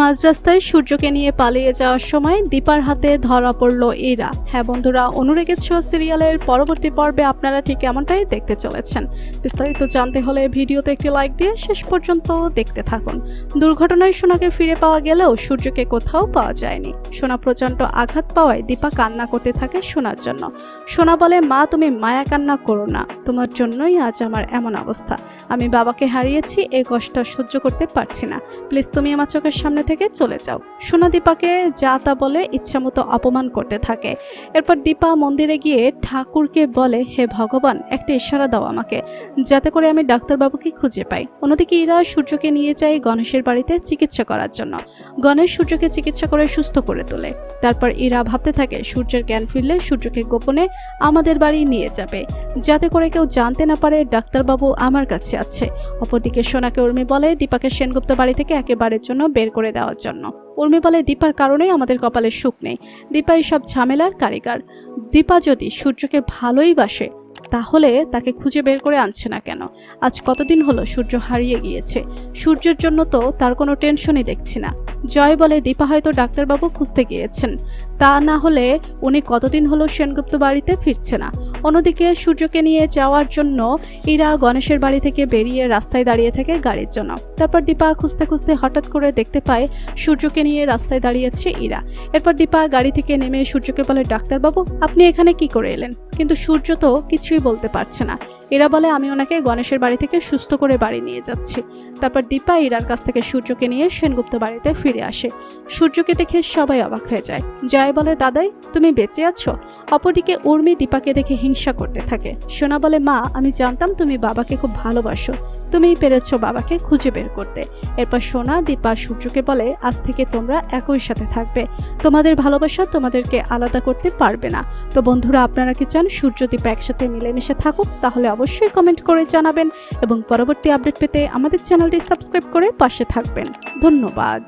মাঝ রাস্তায় সূর্যকে নিয়ে পালিয়ে যাওয়ার সময় দীপার হাতে ধরা পড়ল এরা হ্যাঁ বন্ধুরা অনুরেগের ছো সিরিয়ালের পরবর্তী পর্বে, আপনারা ঠিক এমনটাই দেখতে চলেছেন। বিস্তারিত জানতে হলে ভিডিওতে একটি লাইক দিয়ে শেষ পর্যন্ত দেখতে থাকুন। দুর্ঘটনায় সোনাকে ফিরে পাওয়া গেলেও সূর্যকে কোথাও পাওয়া যায়নি। সোনা প্রচণ্ড আঘাত পাওয়ায় দীপা কান্না করতে থাকে সোনার জন্য। সোনা বলে, মা, তুমি মায়া কান্না করো না। তোমার জন্যই আজ আমার এমন অবস্থা। আমি বাবাকে হারিয়েছি এই কষ্ট সহ্য করতে পারছি না। প্লিজ, তুমি আমার চোখের সামনে থেকে চলে যাও। সোনা দীপাকে যা তা বলে ইচ্ছামতো অপমান করতে থাকে। এরপর দীপা মন্দিরে গিয়ে ঠাকুরকে বলে, হে ভগবান, একটা ইশারা দাও আমাকে, যাতে করে আমি ডাক্তারবাবুকে খুঁজে পাই। অন্যদিকে ইরা সূর্যকে নিয়ে যায় গণেশের বাড়িতে চিকিৎসা করার জন্য। গণেশ সূর্যকে চিকিৎসা করে সুস্থ করে তোলে। তারপর ইরা ভাবতে থাকে, সূর্যের জ্ঞান ফিরলে সূর্যকে গোপনে আমাদের বাড়ি নিয়ে যাবে। যাতে করে কেউ জানতে না পারে ডাক্তারবাবু আমার কাছে আছে। অপরদিকে সোনাকে উর্মি বলে, দীপাকে সেনগুপ্ত বাড়ি থেকে একেবারের জন্য বের করে দেওয়ার জন্য। উর্মি বলে, দীপার কারণেই আমাদের কপালে সুখ নেই। দীপা সব ঝামেলার কারিগর। দীপা যদি সূর্যকে ভালোই বাসে, তাহলে তাকে খুঁজে বের করে আনছে না কেন? আজ কতদিন হলো সূর্য হারিয়ে গিয়েছে? সূর্যের জন্য তো তার কোনো টেনশনই দেখছি না। জয় বলে, দীপা হয়তো ডাক্তারবাবু খুঁজতে গিয়েছেন। তা না হলে উনি কতদিন হলো সেনগুপ্ত বাড়িতে ফিরছে না। অন্যদিকে সূর্যকে নিয়ে যাওয়ার জন্য ইরা গণেশের বাড়ি থেকে বেরিয়ে রাস্তায় দাঁড়িয়ে থাকে গাড়ির জন্য। তারপর দীপা খুঁজতে খুঁজতে হঠাৎ করে দেখতে পায় সূর্যকে নিয়ে রাস্তায় দাঁড়িয়েছে ইরা। এরপর দীপা গাড়ি থেকে নেমে সূর্যকে বলে, ডাক্তারবাবু, আপনি এখানে কি করে এলেন? কিন্তু সূর্য তো কিছুই বলতে পারছে না। এরা বলে, আমি ওনাকে গণেশের বাড়ি থেকে সুস্থ করে বাড়ি নিয়ে যাচ্ছি। তারপর দীপা ইরার কাছ থেকে সূর্যকে নিয়ে সেনগুপ্ত বাড়িতে ফিরে আসে। সূর্যকে দেখে সবাই অবাক হয়ে যায়। জয় বলে, দাদাই, তুমি বেঁচে আছো? অপরদিকে উর্মি দীপাকে দেখে হিংসা করতে থাকে। সোনা বলে, মা, আমি জানতাম তুমি বাবাকে খুব ভালোবাসো। তুমিই পেরেছ বাবাকে খুঁজে বের করতে। এরপর সোনা, দীপা সূর্যকে বলে, আজ থেকে তোমরা একই সাথে থাকবে। তোমাদের ভালোবাসা তোমাদেরকে আলাদা করতে পারবে না। তো বন্ধুরা, আপনারা কি চান সূর্য, দীপা একসাথে মিলেমিশে থাকুক? তাহলে অবশ্যই কমেন্ট করে জানাবেন এবং পরবর্তী আপডেট পেতে আমাদের চ্যানেলটি সাবস্ক্রাইব করে পাশে থাকবেন। ধন্যবাদ।